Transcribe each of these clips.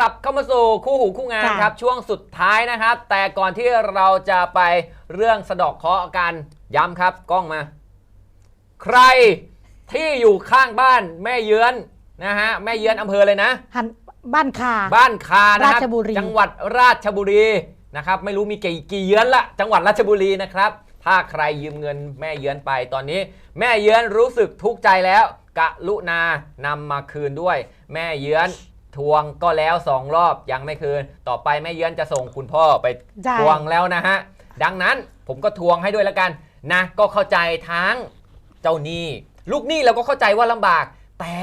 ลับเข้ามาสู่คู่หูคู่งานค่ะครับ ช่วงสุดท้ายนะครับ แต่ก่อนที่เราจะไปเรื่องสะเดอกเคราะห์กันย้ำครับกล้องมา ใครที่อยู่ข้างบ้านแม่เยือนนะฮะแม่เยือนอำเภอเลยนะ หันบ้านคา บ้านคานะครับราชบุรี จังหวัดราชบุรีนะครับไม่รู้มีกี่กี่เยือนละจังหวัดราชบุรีนะครับ ถ้าใครยืมเงินแม่เยือนไปตอนนี้ แม่เยือนรู้สึกทุกข์ใจแล้วกะลุนานำมาคืนด้วย แม่เยือน ทวงก็แล้วสองรอบยังไม่คืน ต่อไปแม่เยือนจะส่งคุณพ่อไปใช่ ทวงแล้วนะฮะ ดังนั้นผมก็ทวงให้ด้วยแล้วกันนะ ก็เข้าใจทั้งเจ้าหนี้ ลูกหนี้เราก็เข้าใจว่าลำบาก แต่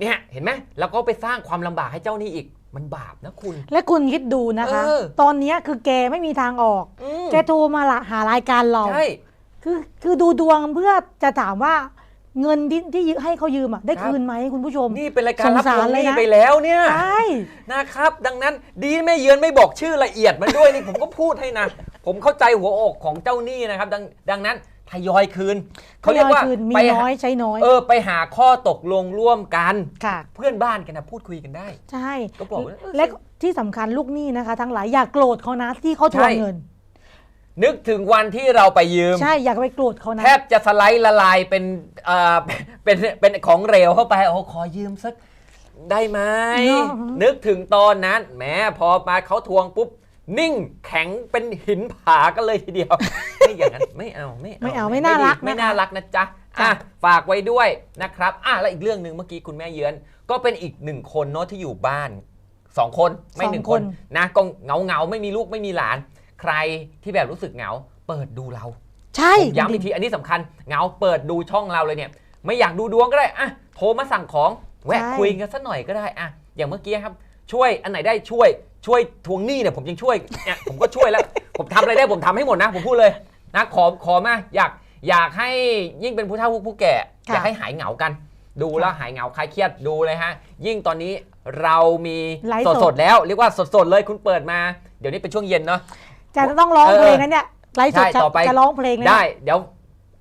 เนี่ยเห็นไหมเราก็ไปสร้างความลำบากให้เจ้าหนี้อีกมันบาปนะคุณ และคุณคิดดูนะคะ เออ ตอนเนี้ยคือแกไม่มีทางออก อืมแกโทรมาละหารายการเรา ใช่ คือคือดูดวงเพื่อจะถามว่า เงินที่ที่ยืให้เขายืมอะได้ครับคืนไหมคุณผู้ชม นี่เป็นรายการรับสงสารทวงหเลยนี้นะไปแล้วเนี่ยใช่นะครับ ดังนั้นดีแม่เยือนไม่บอกชื่อละเอียดมันด้วยนี่ผมก็พูดให้นะ ผมเข้าใจหัวอกของเจ้าหนี้นะครับ ดังดังนั้นทยอยคืนเขาเรียกว่าทคืนมีไปน้หาอยใช้น้อย เออไปหาข้อตกลงร่วมกันค่ะเพื่อนบ้านกันนะพูดคุยกันได้ ใช่ก็บอกว่าเออและที่สำคัญลูกหนี้นะคะ ทั้งหลายอย่าโกรธเขานะที่เขาทวงใช่เงิน นึกถึงวันที่เราไปยืม ใช่ อย่าไปโกรธเขานะ แทบจะสไลด์ละลายเป็นเอ่อเป็นเป็นของเหลวเข้าไปโอ้ขอยืมสักได้ไหมเนอะ นึกถึงตอนนั้นแหมพอมาเขาทวงปุ๊บ นิ่งแข็งเป็นหินผากันเลยทีเดียว ไม่อย่างนั้นไม่เอาไม่เอาไม่เอาไม่น่ารักดีไม่นะคะน่ารักนะจ๊ะจ้ะอะฝากไว้ด้วยนะครับอะแล้วอีกเรื่องหนึ่งเมื่อกี้คุณแม่เยือน ก็เป็นอีกหนึ่งคนเนาะที่อยู่บ้านสองคนไม่หนึ่งคนนะก็เหงาเงาๆไม่มีลูกไม่มีหลาน ใครที่แบบรู้สึกเหงา เปิดดูเราใช่ผมย้ำอีกทีอันนี้สำคัญเหงาเปิดดูช่องเราเลยเนี่ย ไม่อยากดูดวงก็ได้อะโทรมาสั่งของแวะคุยกันสักหน่อยก็ได้อะอย่างเมื่อกี้ครับช่วยอันไหนได้ช่วยช่วยทวงหนี้เนี่ยผมยังช่วยเนี่ยผมก็ช่วยแล้ว ผมทำอะไรได้ผมทำให้หมดนะ ผมพูดเลยนะขอขอมาอยากอยากให้ยิ่งเป็นผู้เฒ่าผู้แก่ ค่ะอยากให้หายเหงากัน ดูแล้วหายเหงาคลายเครียดดูเลยฮะ ยิ่งตอนนี้เรามีไลฟ์สสดดสดๆแล้ว เรียกว่าสดสดๆเลยคุณเปิดมา เดี๋ยวนี้เป็นช่วงเย็นเนาะ จะต้องร้องเออเพลงนั้นเนี่ยไลฟ์สดใช่จะต่อไป จะร้องเพลงนะได้ เดี๋ยว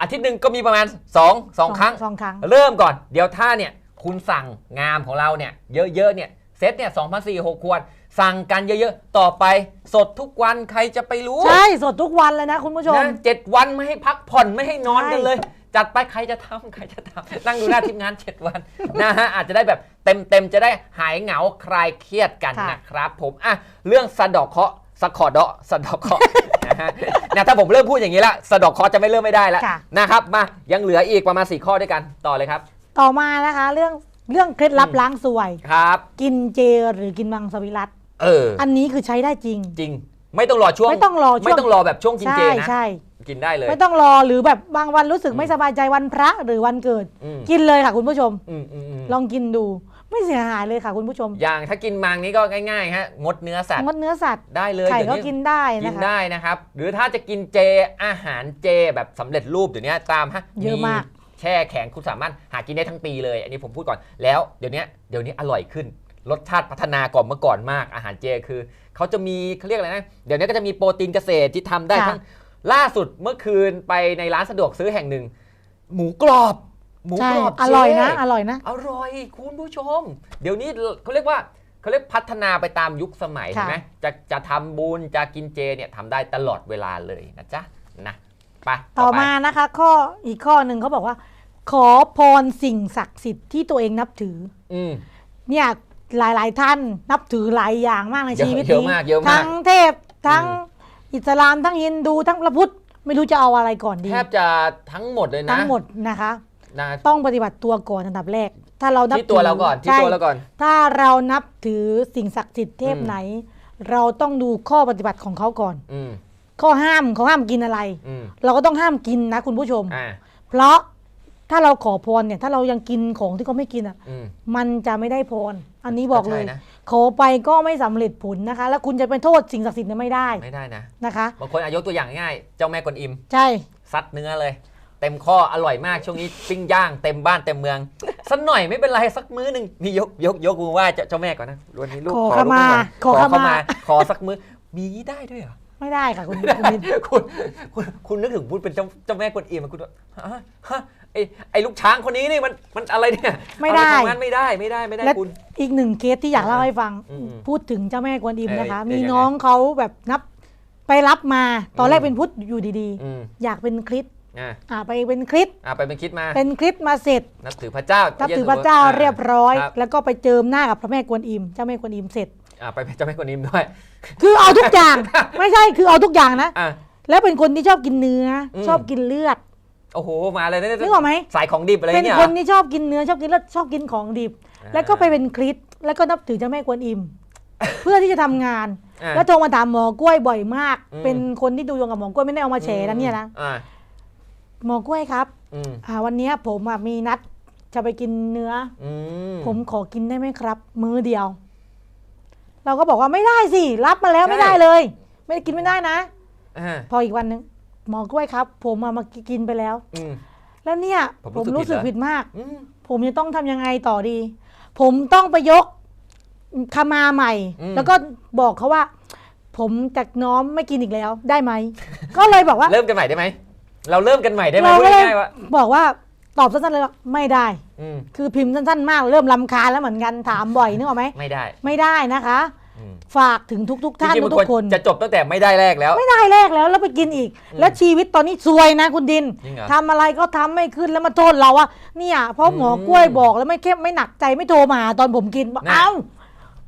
อาทิตย์หนึ่งก็มีประมาณ2 2ครั้ง สองครั้ง เริ่มก่อน เดี๋ยวถ้าเนี่ยคุณสั่งงามของเราเนี่ยเยอะๆเนี่ยเซตเนี่ย2 4 0 6ขวด สั่งกันเยอะๆ ต่อไปสดทุกวันใครจะไปรู้ใช่สดทุกวันเลยนะคุณผู้ชม นะเจ็ดวันไม่ให้พักผ่อนไม่ให้นอนใช่กันเลย จัดไปใครจะทำใครจะทำนั่งดูหน้าทีมงาน 7 วันนะฮะอาจจะได้แบบเต็มๆ จะได้หายเหงาคลายเครียดกันนะครับผมอะเรื่องสะเดอกเคราะห์ สะขอเดาะสะเดอกเคราะห์นะฮะเนี่ยถ้าผมเริ่มพูดอย่างนี้ละสะเดอกเคราะห์จะไม่เริ่มไม่ได้แล้วค่ะ นะครับมายังเหลืออีกประมาณ4ข้อด้วยกันต่อเลยครับ ต่อมานะคะเรื่องเรื่องเคล็ดลับอืม ล้างสวย ครับ กินเจหรือกินมังสวิรัตเออ อันนี้คือใช้ได้จริง จริง ไม่ต้องรอช่วงไม่ต้องรอช่วง ไม่ต้องรอแบบช่วงกินใช่เจนะใช่กินได้เลย ไม่ต้องรอหรือแบบบางวันรู้สึกอืม ไม่สบายใจวันพระหรือวันเกิด อืมกินเลยค่ะคุณผู้ชม อืมอืมอืมลองกินดู ไม่เสียหายเลยค่ะคุณผู้ชม อย่างถ้ากินมังนี้ก็ง่ายๆฮะงดเนื้อสัตว์งดเนื้อสัตว์ได้เลยไข่เดี๋ยวก็นี้กินได้กินะนคะได้นะครับ หรือถ้าจะกินเจอาหารเจแบบสำเร็จรูปเดี๋ยวนี้ตามฮะเยอะมากแช่แข็งคุณสามารถหากินได้ทั้งปีเลย อันนี้ผมพูดก่อนแล้วเดี๋ยวนี้เดี๋ยวนี้อร่อยขึ้นรสชาติพัฒนากว่าเมื่อก่อนมาก อาหารเจคือเขาจะมีเขาเรียกอะไรนะ เดี๋ยวนี้ก็จะมีโปรตีนเกษตรที่ทำได้ค่ะทั้งล่าสุดเมื่อคืนไปในร้านสะดวกซื้อแห่งหนึ่ง หมูกรอบ หมูใช่กรอบอร่อยนะเจอร่อยนะ อร่อยคุณผู้ชม เดี๋ยวนี้เขาเรียกว่าเขาเรียกพัฒนาไปตามยุคสมัยค่ะใช่ไหมจะจะทำบุญจะกินเจเนี่ยทำได้ตลอดเวลาเลยนะจ๊ะนะไปต่อไปมานะคะ ข้ออีกข้อหนึ่งเขาบอกว่า ขอพรสิ่งศักดิ์สิทธิ์ที่ตัวเองนับถือ อืมเนี่ยหลาย ๆ ท่านนับถือหลายอย่างมากในเยอะชีวิตเยอะนี้มากเยอะมากทั้งเทพทั้งอืมอิสลามทั้งฮินดูทั้งพระพุทธไม่รู้จะเอาอะไรก่อนดีแทบจะทั้งหมดเลยนะทั้งหมดนะคะ นะต้องปฏิบัติตัวก่อนอันดับแรก ถ้าเรานับที่ตัวถืเราก่อนที่ใช่ตัวเราก่อนถ้าเรานับถือสิ่งศักดิ์สิทธิ์เทพอืมไหน เราต้องดูข้อปฏิบัติของเขาก่อน อืมข้อห้ามเขาห้ามกินอะไร อืมเราก็ต้องห้ามกินนะคุณผู้ชม อ่าเพราะถ้าเราขอพรเนี่ย ถ้าเรายังกินของที่เขาไม่กินอะ อืม มันจะไม่ได้พร อันนี้บอกเลยใช่นะ ขอไปก็ไม่สำเร็จผลนะคะ แล้วคุณจะไปโทษสิ่งศักดิ์สิทธิ์เนี่ยไม่ได้ไม่ได้นะนะคะ บางคนอายกตัวอย่างง่าย เจ้าแม่กวนอิม ใช่ ซัดเนื้อเลย เต็มข้ออร่อยมากช่วงนี้ปิ้งย่างเต็มบ้านเต็มเมืองสักหน่อยไม่เป็นไรสักมื้อหนึ่งนี่ยกยกยกมือไหว้เจ้าเจ้าแม่ก่อนนะวันนี้ลูกขอขอขมาลูกก่อนขอขมาขอสักมื้อมีได้ด้วยเหรอไม่ได้ค่ะคุณไม่ได้คุณมินคุณคุณคุณนึกถึงพูดเป็นเจ้าเจ้าแม่กวนอิมอะคุณว่าฮะฮะไอไอลูกช้างคนนี้นี่มันมันอะไรเนี่ยไม่ได้เอาปทำงานไม่ได้ไม่ได้ไม่ได้และคุณอีกหนึ่งเคสที่อยากเล่าให้ฟังอืมพูดถึงเจ้าแม่กวนอิมเอ้ยนะคะเดี๋ยวมียังไงน้องเขาแบบนับไปรับมาตอนแรอืกมเป็นพุทธอยู่ดีอืมๆอยากเป็นคริสต์ อ่าอ่าไปเป็นคริสต์อ่าไปเป็นคิดมา เป็นคริสต์มาเสร็จนับถือพระเจ้านับถือพระเจ้าเรียบร้อยครับแล้วก็ไปเจิมหน้ากับพระแม่กวนอิมเจ้าแม่กวนอิมเสร็จอ่าไปเป็นเจ้าแม่กวนอิมด้วย คือเอาทุกอย่างไม่ใช่คือเอาทุกอย่างนะอ่าแล้วเป็นคนที่ชอบกินเนื้ออมชอบกินเลือดโอ้โหมาเลยนึกออกไหมสายของดิบอะไรเป็นเนี่ยคนที่ชอบกินเนื้อชอบกินเลือดชอบกินของดิบอ่าแล้วก็ไปเป็นคริสต์แล้วก็นับถือเจ้าแม่กวนอิม เพื่อที่จะทำงานอ่าแล้วโทรมาถามหมอกล้วยบ่อยมากอืมเป็นคนที่ดูดวงกับหมอกล้วยไม่ได้เอามาแฉนะเนี่ยนะอ่า หมอกล้วยครับอืมอ่าวันเนี้ยผมอะมีนัดจะไปกินเนื้ออืมผมขอกินได้ไหมครับ มื้อเดียว เราก็บอกว่าไม่ได้สิ รับมาแล้วใช่ไม่ได้เลย ไม่ได้กินไม่ได้นะ อ่าพออีกวันหนึ่งหมอกล้วยครับ ผมมามากินไปแล้ว อืม แล้วเนี่ยผมผรู้มสึกรู้สึกผิผิดดเหรอมาก อืมผมจะต้องทำยังไงต่อดี ผมต้องไปยกขมาใหม่ อืม แล้วก็บอกเขาว่า ผมจากน้อมไม่กินอีกแล้วได้ไหม ก็เลยบอกว่า เริ่มกันใหม่ได้ไหม เราเริ่มกันใหม่ได้ไหมเราพูดก็เลยง่ายๆว่าบอกว่าตอบสั้นๆเลยว่าไม่ได้ อืมคือพิมพ์สั้นๆมากเริ่มลำคาญแล้วเหมือนกันถามบ่อยนึกออกไหมไม่ได้ไม่ได้นะคะ อืมฝากถึงทุกๆท่านจริงๆมันทุควรกๆคน จะจบตั้งแต่ไม่ได้แรกแล้ว ไม่ได้แรกแล้วแล้วไปกินอีก อืม แล้วชีวิตตอนนี้ซวยนะคุณดินจริงเหรอ ทำอะไรก็ทำไม่ขึ้นแล้วมาโทษเราว่าเนี่ยเพราะหมออืมกล้วยบอกแล้วไม่เข้มไม่หนักใจไม่โทรมาหาตอนผมกินบอกนะเอ้า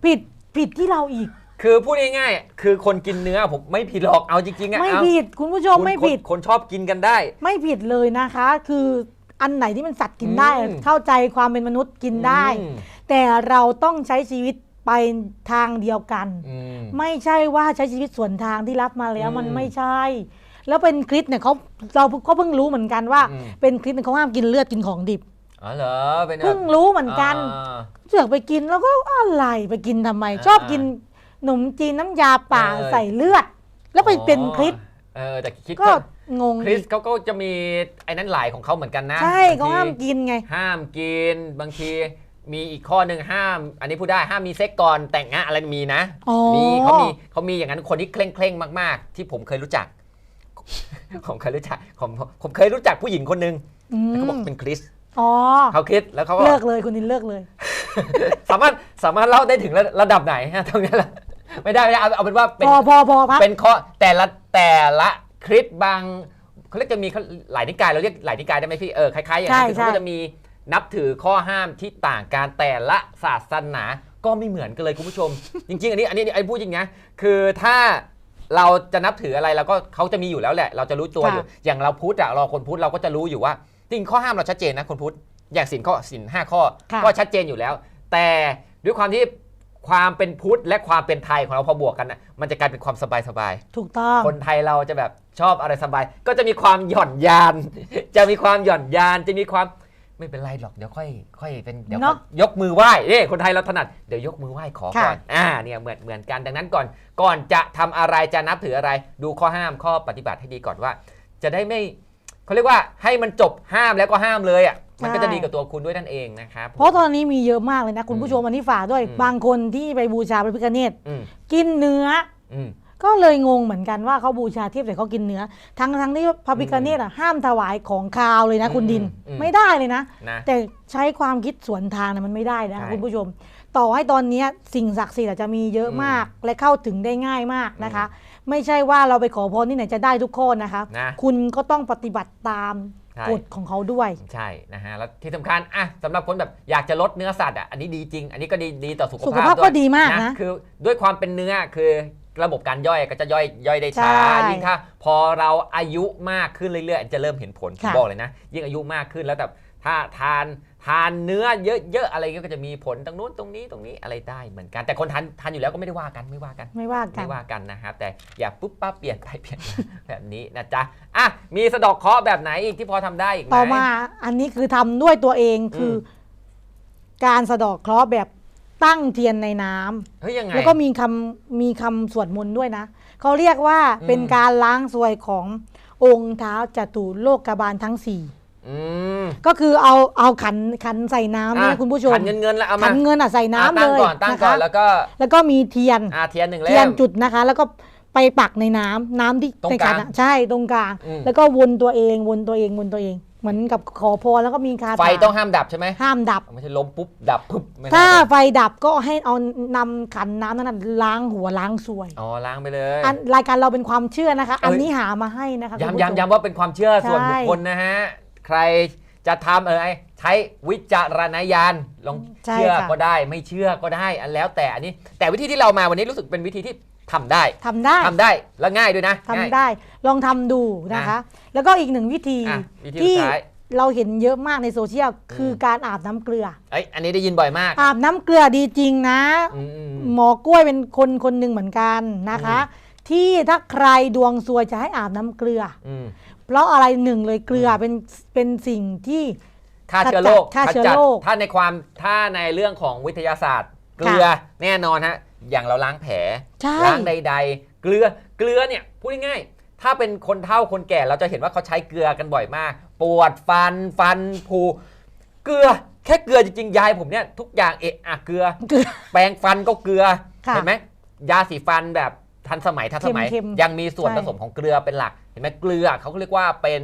ผิดผิดที่เราอีก คือพูดง่ายๆคือคนกินเนื้อผมไม่ผิดหรอกเอาจริงๆอะไม่เอาผิดคุณผู้ชมคุณไม่ผิดคนคนชอบกินกันได้ ไม่ผิดเลยนะคะ คืออันไหนที่มันสัตว์กินได้ อืม เข้าใจความเป็นมนุษย์กินได้ อืมแต่เราต้องใช้ชีวิตไปทางเดียวกัน อืม ไม่ใช่ว่าใช้ชีวิตส่วนทางที่รับมาแล้วอืมมันไม่ใช่ แล้วเป็นคริสเนี่ยเขาเราก็เพิ่งรู้เหมือนกันว่า อืม เป็นคริสเนี่ยเขาห้ามกินเลือดกินของดิบอ๋อเหรอเป็นแบบเพิ่งรู้เหมือนกัน อ่า เสือกไปกินแล้วก็อะไรไปกินทำไม อ่าชอบกิน ขนมจีนน้ำยาป่าเออ ใส่เลือด แล้วไปเป็นคริสเออแต่คิดก็ว่างงคริสอีกเขาก็จะมีไอ้นั้นหลายของเขาเหมือนกันนะใช่บงเขาทีห้ามกินไง ห้ามกินบางทีมีอีกข้อหนึ่งห้าม อันนี้พูดได้ห้ามมีเซ็กก่อนแต่งงานอะไรมีนะอ๋อ มีเขามีเขามีอย่างนั้นคนที่เคร่งเคร่งๆมาก ๆ ที่ผมเคยรู้จัก ผมเคยรู้จักผมผมเคยรู้จักผู้หญิงคนหนึ่งอืแล้วเขาบอกมเป็นคริสอ๋อเขาคริสแล้วเขาก็ เลิกเลยคุณนินเลิกเลย สามารถสามารถเล่าได้ถึงระระดับไหนฮะตรงนี้ละ ไม่ได้ไม่ได้เอาเอาเป็นว่าเป็นพอพอพอพัก เป็นข้อแต่ละแต่ละคริสบางเขาเรียกจะมีหลายนิกายเราเรียกหลายนิกายได้ไหมพี่เออคล้ายๆอย่างนั้นคือเขาก็จะมีนับถือข้อห้ามที่ต่างกันแต่ละศาสนาก็ไม่เหมือนกันเลยคุณผู้ชม จริง ๆ อันนี้อันนี้อันนี้พูดจริงนะคือถ้าเราจะนับถืออะไรเราก็เขาจะมีอยู่แล้วแหละ เราจะรู้ตัวอยู่ อย่างเราพุทธอะเราคนพุทธเราก็จะรู้อยู่ว่า จริงข้อห้ามเราชัดเจนนะคนพุทธอย่างสินข้อสินห้าข้อค่ะ ก็ชัดเจนอยู่แล้ว แต่ด้วยความที่ ความเป็นพุทธและความเป็นไทยของเราพอบวกกันน่ะมันจะกลายเป็นความสบายสบายๆถูกต้อง คนไทยเราจะแบบชอบอะไรสบาย ก็จะมีความหย่อนยาน จะมีความหย่อนยานจะมีความไม่เป็นไรหรอกเดี๋ยวค่อยค่อยเป็นเดี๋ยวค่อยเนอะยกมือไหว้นี่คนไทยเราถนัดเดี๋ยวยกมือไหว้ขอก่อนค่ะ อ่าเนี่ยเหมือนเหมือนกันดังนั้นก่อนก่อนจะทำอะไรจะนับถืออะไร ดูข้อห้ามข้อปฏิบัติให้ดีก่อนว่า จะได้ไม่เขาเรียกว่าให้มันจบห้ามแล้วก็ห้ามเลยอะ มันก็จะดีกับตัวคุณด้วยนั่นเองนะครับ เพราะตอนนี้มีเยอะมากเลยนะ คุณผู้ชมอันนี้ฝากด้วยอืมบางคนที่ไปบูชาพระพิฆเนศอืมกินเนื้ออืมก็เลยงงเหมือนกันว่าเขาบูชาเทพแต่เขากินเนื้อ ทั้งทั้งที่พระพิฆเนศอะห้ามถวายของคาวเลยนะคุณดินอืมไม่ได้เลยนะนะ แต่ใช้ความคิดสวนทางนะมันไม่ได้นะใช่คุณผู้ชม ต่อให้ตอนเนี้ยสิ่งศักดิ์สิทธิ์อาจจะมีเยอะอืมมากและเข้าถึงได้ง่ายมากนะคะ ไม่ใช่ว่าเราไปขอพรที่ไหนจะได้ทุกข้อนะคะนะคุณก็ต้องปฏิบัติตามใช่ กฎของเขาด้วย ใช่นะฮะแล้วที่สำคัญอะสำหรับคนแบบอยากจะลดเนื้อสัตว์อะอันนี้ดีจริง อันนี้ก็ดีดีต่อสุขสุขภาพภาพด้วก็ยดีมากนะคือด้วยความเป็นเนื้อคือระบบการย่อยก็จะย่อยย่อยได้ช้าใช่ยิ่งถ้าพอเราอายุมากขึ้นเรื่อยๆอันจะเริ่มเห็นผลผมค่ะบอกเลยนะ ยิ่งอายุมากขึ้นแล้วแบบ ถ้าทานทานเนื้อเยอะๆอะไรก็จะมีผลตรงนู้นตรงนี้ตรงนี้อะไรได้เหมือนกัน แต่คนทานทานอยู่แล้วก็ไม่ได้ว่ากันไม่ว่ากันไม่ว่ากันไม่ว่ากันนะครับแต่อย่าปุ๊บปั๊บเปลี่ยนไปเปลี่ยนมาแบบนี้นะจ๊ะอะมีสะเดอกเคราะห์แบบไหนอีกที่พอทำได้อีกไหม ต่อมาอันนี้คือทำด้วยตัวเองคืออมการสะเดอกเคราะห์แบบตั้งเทียนในน้ำเฮ้ยยังไง แล้วก็มีคำมีคำสวดมนต์ด้วยนะเขาเรียกว่าอืม เป็นการล้างซวยขององค์เท้าจตุโลกบาลทั้งสี่ อืมก็คือเอาเอาขันขันใส่น้ำเนี่ยอะคุณผู้ชมขันเงินเงินแล้วเอามาขันเงินอะใส่น้ำอะเลตั้งยก่อนตั้งนะก่อคะนแล้วก็แล้วก็มีเทียนอาเทียนหนึ่งเล่เทียนม จุดนะคะ แล้วก็ไปปักในน้ำน้ำที่ตรงในกขัลางนอะใช่ตรงกลาง อืม แล้วก็วนตัวเองวนตัวเองวนตัวเองวนตัวเอง เหมือนกับขอพรแล้วก็มีคาถาไฟต้องห้ามดับใช่ไหมห้ามดับ ไม่ใช่ล้มปุ๊บดับปุ๊บไม่ได้ถ้าเลยไฟดับก็ให้เอานำขันน้ำนั้นนะล้างหัวล้างสวยอ๋อล้างไปเลย อันรายการเราเป็นความเชื่อนะคะเอ้ยอันนี้หามาให้นะคะคุณผู้ชมย้ำย้ำย้ำว่าเป็นความเชื่อส่วนใช่บุคคลนะฮะ ใครจะทำเออไอ้ใช้วิจารณญาณลองใช่เชื่อค่ะ ก็ได้ไม่เชื่อก็ได้อันแล้วแต่อันนี้ แต่วิธีที่เรามาวันนี้รู้สึกเป็นวิธีที่ทำได้ทำได้ทำได้และง่ายด้วยนะทำง่าย ได้ลองทำดูนะคะ แล้วก็อีกหนึ่งวิธีอะวิธีที่สุดท้ายคือเราเห็นเยอะมากในโซเชียลคือการอาบน้ำเกลือ เอ้ยอันนี้ได้ยินบ่อยมากอาบน้ำเกลือดีจริงนะอืมอืม หมอกล้วยเป็นคนคนหนึ่งเหมือนกันนะคะ ที่ถ้าใครดวงซวยจะให้อาบน้ำเกลือ อืม เพราะอะไรหนึ่งเลยเกลือเป็นเป็นสิ่งที่ ฆ่าเชื้อโรคฆ่าเชื้อขจัดโรคถ้าในความถ้าในเรื่องของวิทยาศาสตร์ เกลือแน่นอนฮะอย่างเราล้างแผลใช่ ล้างใด ๆ เกลือเกลือเนี่ยพูดง่ายๆถ้าเป็นคนเฒ่าคนแก่เราจะเห็นว่าเขาใช้เกลือกันบ่อยมาก ปวดฟันฟันผุเกลือแค่เกลือจริงๆยายผมเนี่ยทุกอย่างเอะอะเกลือ เกลือ แปรงฟันก็เกลือค่ะเห็นไหมยาสีฟันแบบทันสมัยทันสมัย เค็มๆยังมีส่วนใช่ ผสมของเกลือเป็นหลัก เห็นไหมเกลือเขาเรียกว่าเป็น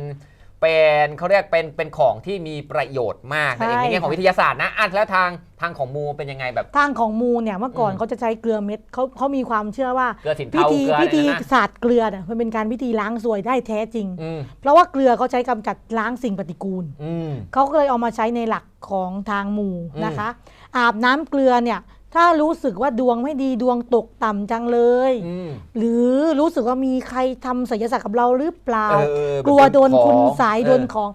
เป็นเขาเรียกเป็นเป็นของที่มีประโยชน์มากนั่นเองในแง่ของวิทยาศาสตร์นะอะแล้วทางทางของมูเป็นยังไงแบบ ทางของมูเนี่ยเมื่อก่อนอืม เขาจะใช้เกลือเม็ดเขาเขามีความเชื่อว่าเกลือสินพิเทาธีเกลือพิธีเนี่ยนะศาสตร์เกลือเนี่ยมันเป็นการพิธีล้างซวยได้แท้จริง อืมเพราะว่าเกลือเขาใช้กำจัดล้างสิ่งปฏิกูล อืม เขาก็เลยเอามาใช้ในหลักของทางหมู่อืมนะคะ อาบน้ำเกลือเนี่ย ถ้ารู้สึกว่าดวงไม่ดีดวงตกต่ำจังเลย อืม หรือรู้สึกว่ามีใครทำศิลศาสตร์กับเราหรือเปล่า เออเออกลัวโดนของคุณสายเออ โดนของ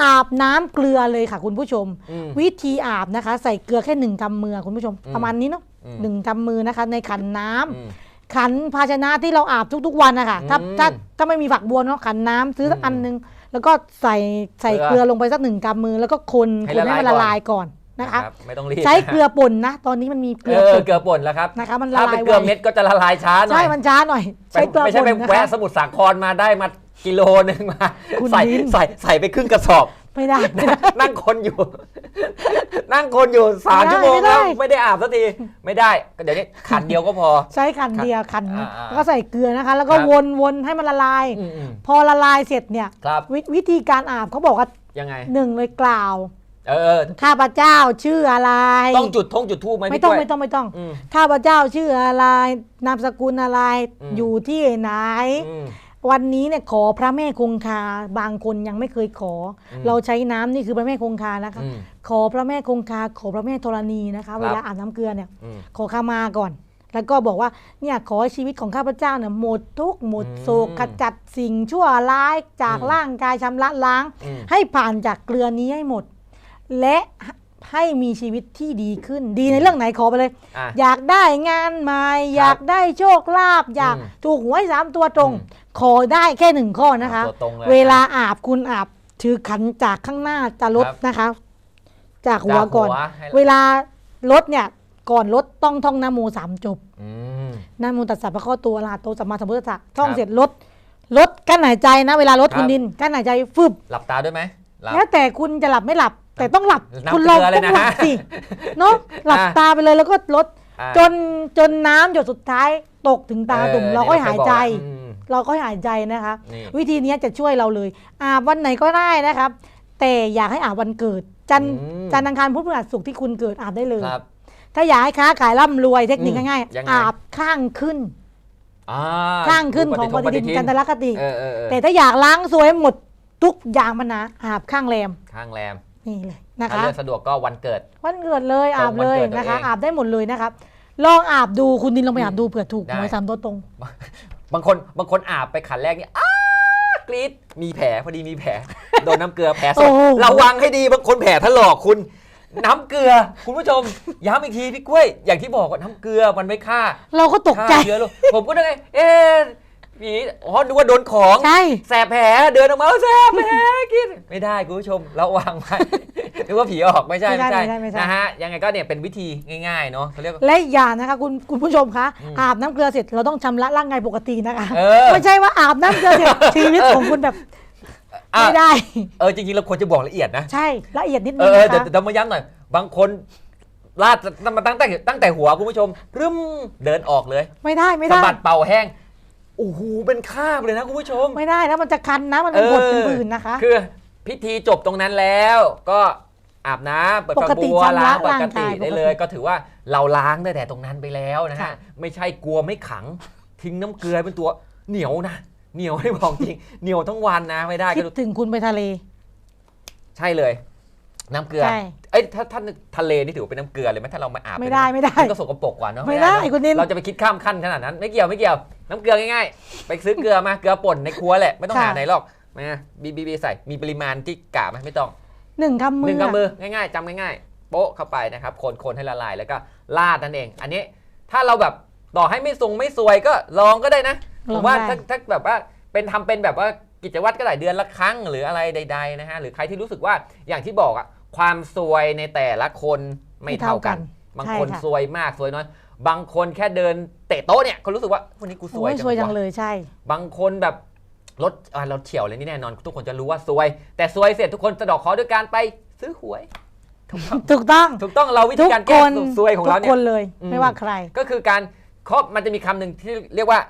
อาบน้ำเกลือเลยค่ะ คุณผู้ชม อืม วิธีอาบนะคะ ใส่เกลือแค่หนึ่งกำมือคุณผู้ชม อืมประมาณนี้เนาะอืม หนึ่งกำมือนะคะ ในขันน้ำอืม ขันภาชนะที่เราอาบทุกๆวันนะคะถ้าอืมถ้าถ้าไม่มีฝักบัวเนาะขันน้ำซื้อสักอืมอันนึง แล้วก็ใส่ใส่เกเกลืลืออลงไปสักหนึ่งกำมือ แล้วก็คนให้คนให้มันละละลาลายยก่ก่ออน นนะคะครับไม่ต้องรีบใช้เกลือป่นนะ ตอนนี้มันมีเกลืเอออป่นเกลือป่นแล้วครับนะคะมันละถ้าลาเป็นยเกลือไวเม็ดก็จะละลายช้าหน่ใช่อยมันช้าหน่อยใช้เกลือไม่ใช่ป่ไปนนะแวะคะสมุทรสาครมาได้มากิโลนึงมาคุณใส่มิ้นใส่ใส่ไปครึ่งกระสอบไม่ได้ไม่ได้ นั่งคนอยู่ นั่งคนอยู่สามไม่ได้ชั่วโมงไม่ได้แล้วไม่ได้อาบสักทีไม่ได้ก็เดี๋ยวนี้ขันเดียวก็พอ ใช้ขันเดียวขันอ่าอ่าแล้วก็ใส่เกลือนะคะ แล้วก็ครับวนวนให้มันละลายอืมอืมพอละลายเสร็จเนี่ยครับววิธีการอาบเขาบอกว่ายังไงหนึ่งเลยกล่าว เออเออ ข้าพเจ้าชื่ออะไร ต้องจุดธงจุดทูบไหมไม่พี่ต้องกล้วย ไม่ต้องไม่ต้อง อืมข้าพเจ้าชื่ออะไร นามสกุลอะไร อืม อยู่ที่ไหน อืม วันนี้เนี่ยขอพระแม่คงคา บางคนยังไม่เคยขออมเราใช้น้ำนี่คือพระแม่คงคานะคะ อืมขอพระแม่คงคา ขอพระแม่ธรณีนะคะ เวลาอาบน้ำเกลือเนี่ย อืม ขอขมาก่อน แล้วก็บอกว่าเนี่ยขอให้ชีวิตของข้าพเจ้าเนี่ยหมดทุกข์หมดโศกอืมขจัดสิ่งชั่วร้ายจากอืมร่างกายชำระล้าง อืม ให้ผ่านจากเกลือนี้ให้หมด และให้มีชีวิตที่ดีขึ้น ดีในเรื่องไหนขอไปเลย อะ อยากได้งานใหม่อยากได้โชคลาภอยากอืมถูกหวยสามตัวตรง อืมขอได้แค่หนึ่งข้อนะคะตัวตรงเลยเวลาอาบคุณอาบถือขันจากข้างหน้าจะลดครับ นะคะ จากหัวจากก่อน ให้เวลาลดเนี่ยก่อนลดต้องท่องนะโมสามจบอืม นะโมตัสสะพระข้อตัวอรหัตโตสัมมาสัมพุทธัสสะท่องครับ เสร็จลดลดกั้นหายใจนะ เวลาลดครับคุณดินกั้นหายใจฟึบ หลับตาด้วยไหมหลับ แล้วแต่คุณจะหลับไม่หลับ แต่ต้องหลับน้ำคุณเกลืเราอเลยต้องนะหลับสิเนาะหลับอะ ตาไปเลยแล้วก็ลด อะจนจนน้ำหยดสุดท้ายตกถึงตาตุ่มออเราก็หายใจเนี่ยเราเคยบอกแล้วอืมเราก็หายใจนะคะ นี่ วิธีนี้จะช่วยเราเลย อาบวันไหนก็ได้นะครับ แต่อยากให้อาบวันเกิด จันทร์อืม จันทร์อังคารพุธพฤหัสศุกร์ที่คุณเกิดอาบได้เลย ครับ ถ้าอยากให้ค้าขายร่ำรวยเทคนิคอืมง่ายยังไง ๆอาบข้างขึ้น อ่าข้างขึ้นของปฏิทินจันทรคติ เออเออเออแต่ถ้าอยากล้างสวยหมดทุกอย่างมันนะอาบข้างแรมข้างแรม นี่เลยนะถ้าคะเลือกสะดวกก็วันเกิด วันเกิดเลยตรงอาบเลยวันเกิดตัวนะคะ เองอาบได้หมดเลยนะครับ ลองอาบดูคุณดินลองไปอาบดูเผื่อถูกได้ หวยสามตัวตรง บางคนบางคนอาบไปขันแรกนี่อ้ากรี๊ดมีแผลพอดีมีแผล โดนน้ำเกลือแผลสโอ้ดโห ระวังให้ดีบางคนแผลถลอกคุณ น้ำเกลือ คุณผู้ชม ย้ำอีกทีพี่กล้วย อย่างที่บอกว่าน้ำเกลือมันไม่ฆ่าเราก็ตกใจ ฆ่าเชื้อโรคผมก็นึกไงเอ๊ะ ผีอ๋อนึกว่าโดนของใช่ แสบแผลเดินออกมาแสบแผลกินไม่ได้คุณผู้ชมระวังไว้นึกว่าผีออกไม่ใช่ไม่ใช่ไม่ใช่ไม่ใช่ นะฮะยังไงก็เนี่ยเป็นวิธีง่ายๆเนาะเขาเรียกว่า และอีกอย่างนะคะคุณคุณผู้ชมคะอืมอาบน้ำเกลือเสร็จเราต้องชำระร่างกายปกตินะคะเออ ไม่ใช่ว่าอาบน้ำเกลือเสร็จชีวิตของคุณแบบอะไม่ได้ เออจริงๆเราควรจะบอกละเอียดนะ ใช่ละเอียดนิดเอนึงอนะเดี๋ยวคะ เดี๋ยวมาย้ำหน่อย บางคนลาดมาตั้งแต่ตั้งแต่หัวคุณผู้ชมรึมเดินออกเลยไม่ได้ไม่สะได้ บัดเป่าแห้ง โอ้โหเป็นคราบเลยนะคุณผู้ชม ไม่ได้นะมันจะคันนะ มันเป็นเออบทเป็นผื่นนะคะ คือพิธีจบตรงนั้นแล้วก็อาบน้ำเปิดปฝักกติบัวชำระล้างปกร่างติกายได้ปกติเลย ก็ถือว่าเราล้างตั้งแต่ตรงนั้นไปแล้วนะฮะค่ะไม่ใช่กลัวไม่ขัง ทิ้งน้ำเกลือเป็นตัวเหนียวนะเหนียวให้บอกจริงเหนียวทั้งวันนะไม่ได้คิก็ดถึงคุณไปทะเล ใช่เลย น้ำเกลือ ใช่เอ้ยถ้าถ้าทะเลนี่ถือว่าเป็นน้ำเกลือเลยไหมถ้าเรามาอาบไม่ได้ไม่ได้มันก็สกปรกกว่าเนาะไม่ได้เนอะคุณนิน เราจะไปคิดข้ามขั้นขนาดนั้น ไม่เกี่ยวไม่เกี่ยว น้ำเกลือง่ายๆ ไปซื้อเกลือมาเกลือป่นในครัวแหละไม่ต้องค่ะหาไหนหรอกมาบีบีบีใส่มีปริมาณที่กะไหมไม่ต้อง หนึ่งคำมืหอนึ่งกำมือง่ายๆจำง่ายๆ โป๊ะเข้าไปนะครับ คนคนให้ละลายแล้วก็ราดนั่นเอง อันนี้ถ้าเราแบบต่อให้ไม่ทรงไม่สวยก็ลองก็ได้นะผมว่าถ้าถ้าแบบว่าเป็นทำเป็นแบบว่ากิจวัตรก็ได้เดือนละครั้งหรืออะไรใด ๆ นะฮะหรือใครที่รู้สึกว่าอย่างที่บอกอะ ความสวยในแต่ละคนไม่เท่ากัน บางคนใช่ะสวยมากสวยน้อย บางคนแค่เดินเตะโต๊ะเนี่ยเขารู้สึกว่าวันนี้กูสวยโอ้ยสวยจังวะเลยใช่ บางคนแบบรถอะเราเฉียวเลยนี่แน่นอน ทุกคนจะรู้ว่าสวย แต่สวยเสร็จทุกคนจะดอกคอด้วยการไปซื้อหวยถูกต้องถูกต้องเราวิทุธีกการคแก้นสวยของเราทุกเนี่คยนเลยอืมไม่ว่าใคร ก็คือการครอบมันจะมีคำหนึ่งที่เรียกว่า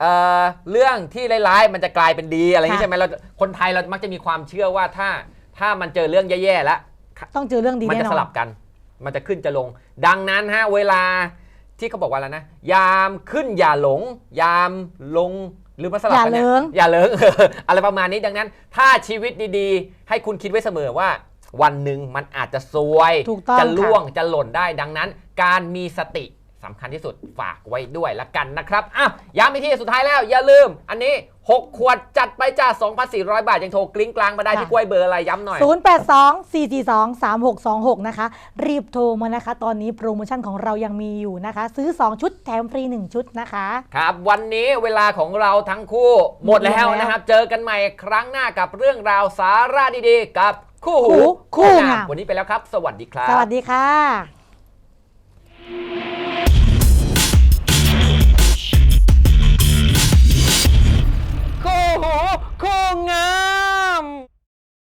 เอ่อเรื่องที่ร้ายๆมันจะกลายเป็นดีอะไรอย่างนี้ค่ะใช่ไหมเราคนไทยเรามักจะมีความเชื่อว่าถ้าถ้ามันเจอเรื่องแย่ๆแล้ว ต้องเจอเรื่องดีมันแน่จะนอสนลับกัน มันจะขึ้นจะลง ดังนั้นฮะเวลาที่เขาบอกว่าอะไรนะ ยามขึ้นอย่าหลง ยามลงหรือมาสลับกันนี่อย่าเลิงอย่าเลิง อะไรประมาณนี้ดังนั้น ถ้าชีวิตดีๆ ให้คุณคิดไว้เสมอว่า วันหนึ่งมันอาจจะซวย ถูกต้องจะล่วงค่ะจะหล่นได้ดังนั้น การมีสติ สำคัญที่สุดฝากไว้ด้วยละกันนะครับอะย้ำอีกทีสุดท้ายแล้วอย่าลืม อันนี้ 6 ขวดจัดไปจ้า 2,400 บาท ยังโทรกลิ้งกลางมาได้ที่กล้วยเบอร์อะไรย้ำหน่อย 0 8 2 4 4 2 3 6 2 6 นะคะ รีบโทรมานะคะ ตอนนี้โปรโมชั่นของเรายังมีอยู่นะคะ ซื้อ 2 ชุดแถมฟรี 1 ชุดนะคะ ครับ วันนี้เวลาของเราทั้งคู่ หมดแล้วหมดแล้วนะครับ เจอกันใหม่ครั้งหน้ากับเรื่องราวสาระดีๆ กับคู่หูคู่งามงามวันนี้ไปแล้วครับ สวัสดีครับ สวัสดีค่ะ โหโคงงา